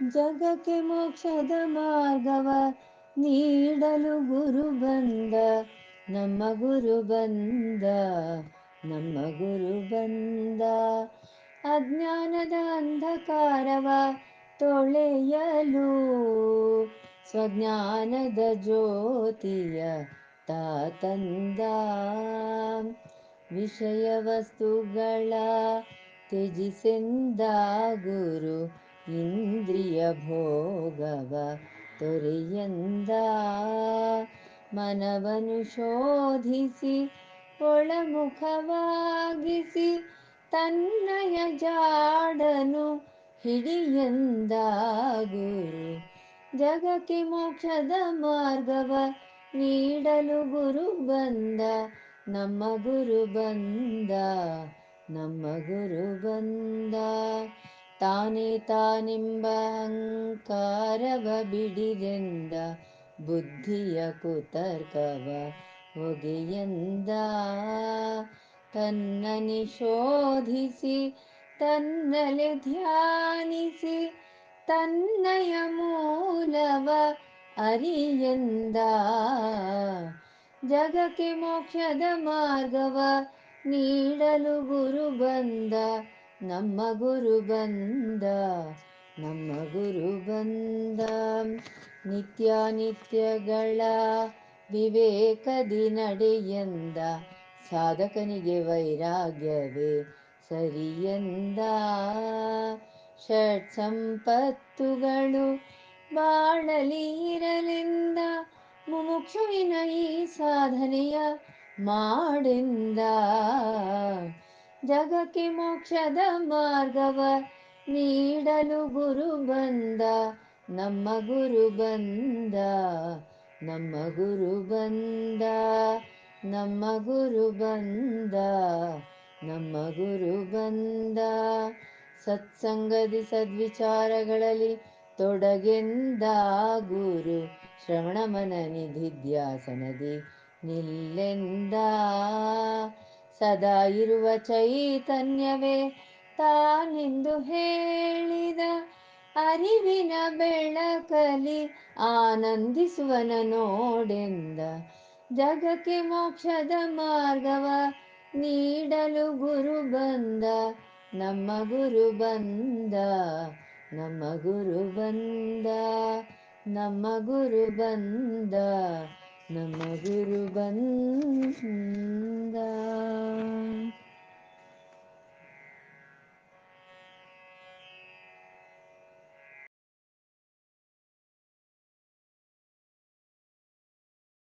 ಜಗಕ್ಕೆ ಮೋಕ್ಷದ ಮಾರ್ಗವ ನೀಡಲು ಗುರು ಬಂದ, ನಮ್ಮ ಗುರು ಬಂದ, ನಮ್ಮ ಗುರು ಬಂದ. ಅಜ್ಞಾನದ ಅಂಧಕಾರವ ತೊಳೆಯಲು ಸ್ವಜ್ಞಾನದ ಜ್ಯೋತಿಯ ತಾತಂದ ವಿಷಯ ವಸ್ತುಗಳ ತ್ಯಜಿಸಿಂದ ಗುರು ಇಂದ್ರಿಯ ಭೋಗವ ತೊರೆಯಂದ ಮನವನು ಶೋಧಿಸಿ ಒಳಮುಖವಾಗಿಸಿ ತನ್ನಯ ಜಾಡನು ಹಿಡಿಯಂದ ಗುರು ಜಗಕ್ಕೆ ಮೋಕ್ಷದ ಮಾರ್ಗವ ನೀಡಲು ಗುರು ಬಂದ, ನಮ್ಮ ಗುರು ಬಂದ, ನಮ್ಮ ಗುರು ಬಂದ. ತಾನೇ ತಾನೆಂಬ ಅಹಂಕಾರವ ಬಿಡಿದೆಂದ ಬುದ್ಧಿಯ ಕುತರ್ಕವ ಹೊಗೆಯಂದ ತನ್ನನೆ ಶೋಧಿಸಿ, ತನ್ನಲೆ ಧ್ಯಾನಿಸಿ, ತನ್ನಯ ಮೂಲವ ಅರಿಯಂದ ಜಗಕ್ಕೆ ಮೋಕ್ಷದ ಮಾರ್ಗವ ನೀಡಲು ಗುರು ಬಂದ ನಮ್ಮ ಗುರು ಬಂದ, ನಮ್ಮ ಗುರು ಬಂದ. ನಿತ್ಯಾನಿತ್ಯಗಳ ವಿವೇಕದಿ ನಡೆಯಂದ ಸಾಧಕನಿಗೆ ವೈರಾಗ್ಯವೇ ಸರಿಯಂದ ಷಟ್ ಸಂಪತ್ತುಗಳು ಬಾಳಲೀರಲಿಂದ ಮುಮುಕ್ಷುವಿನ ಈ ಸಾಧನೆಯ ಮಾಡೆಂದ. ಜಗಕ್ಕೆ ಮೋಕ್ಷದ ಮಾರ್ಗವ ನೀಡಲು ಗುರು ಬಂದ, ನಮ್ಮ ಗುರು ಬಂದ, ನಮ್ಮ ಗುರು ಬಂದ, ನಮ್ಮ ಗುರು ಬಂದ, ನಮ್ಮ ಗುರು ಬಂದ. ಸತ್ಸಂಗದಿ ಸದ್ವಿಚಾರಗಳಲ್ಲಿ ತೊಡಗೆಂದ ಗುರು, ಶ್ರವಣ ಮನ ನಿಧಿಧ್ಯಾಸನದಿ ನಿಲ್ಲೆಂದ. ಸದಾ ಇರುವ ಚೈತನ್ಯವೇ ತಾನೆಂದು ಹೇಳಿದ. ಅರಿವಿನ ಬೆಳಕಲಿ ಆನಂದಿಸುವನ ನೋಡೆಂದ. ಜಗಕ್ಕೆ ಮೋಕ್ಷದ ಮಾರ್ಗವ ನೀಡಲು ಗುರು ಬಂದ. ನಮ್ಮ ಗುರು ಬಂದ. ನಮ್ಮ ಗುರು ಬಂದ. ನಮ್ಮ ಗುರು ಬಂದ. ನಮ್ಮ ಗುರು ಬಂದ.